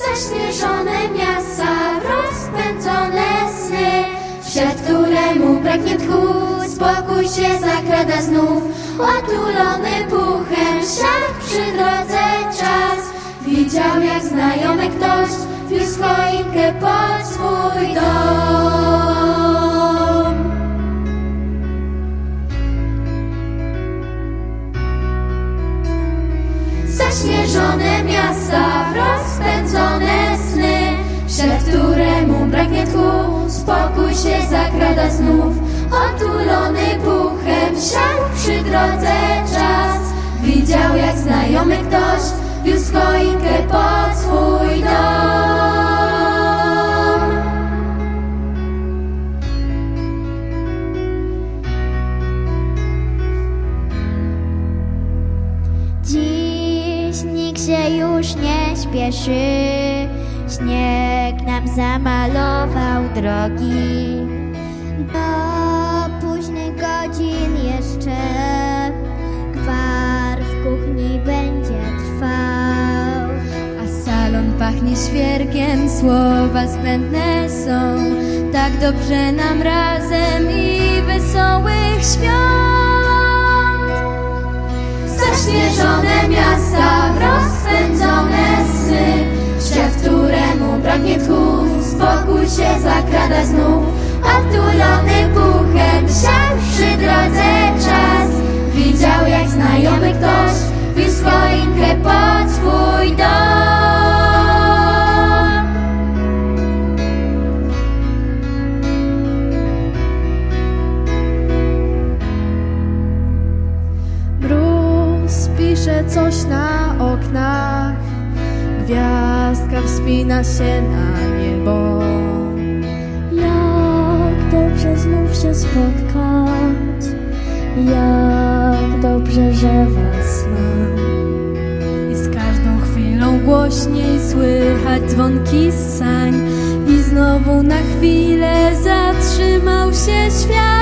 Zaśnieżone miasta, rozpędzone sny, świat, któremu pragnie tchu, spokój się zakrada znów. Otulony puchem, siadł przy drodze czas, widział jak znajomy ktoś wiózł choinkę pod swój dom. Się zakrada znów. Otulony puchem Siadł przy drodze czas. Widział jak znajomy ktoś Wiózł choinkę pod swój dom. Dziś nikt się już nie śpieszy, śnieg nam zamalował drogi. Do późnych godzin jeszcze gwar w kuchni będzie trwał. A salon pachnie świerkiem, słowa zbędne są. Tak dobrze nam razem i wesołych świąt. Zaśnieżone miasta, rozpędzone braknie tchu Spokój się zakrada znów. Otulony puchem Siadł przy drodze czas. Widział jak znajomy ktoś Wiózł choinkę pod swój dom. Mróz pisze coś na oknach, gwiazdka wspina się na niebo. Jak dobrze znów się spotkać, jak dobrze, że was mam. I z każdą chwilą głośniej słychać dzwonki z sań I znowu na chwilę zatrzymał się świat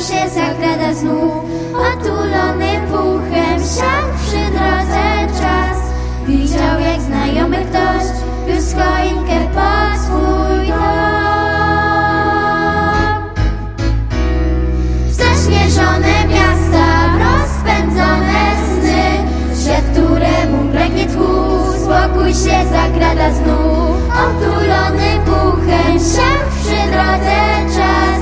się zakrada znów. Otulony puchem siadł przy drodze czas. Widział jak znajomy ktoś już choinkę pod swój dom. W zaśnieżone miasta W rozpędzone sny. Świat, któremu braknie tchu Spokój się zakrada znów. Otulony puchem siadł przy drodze czas.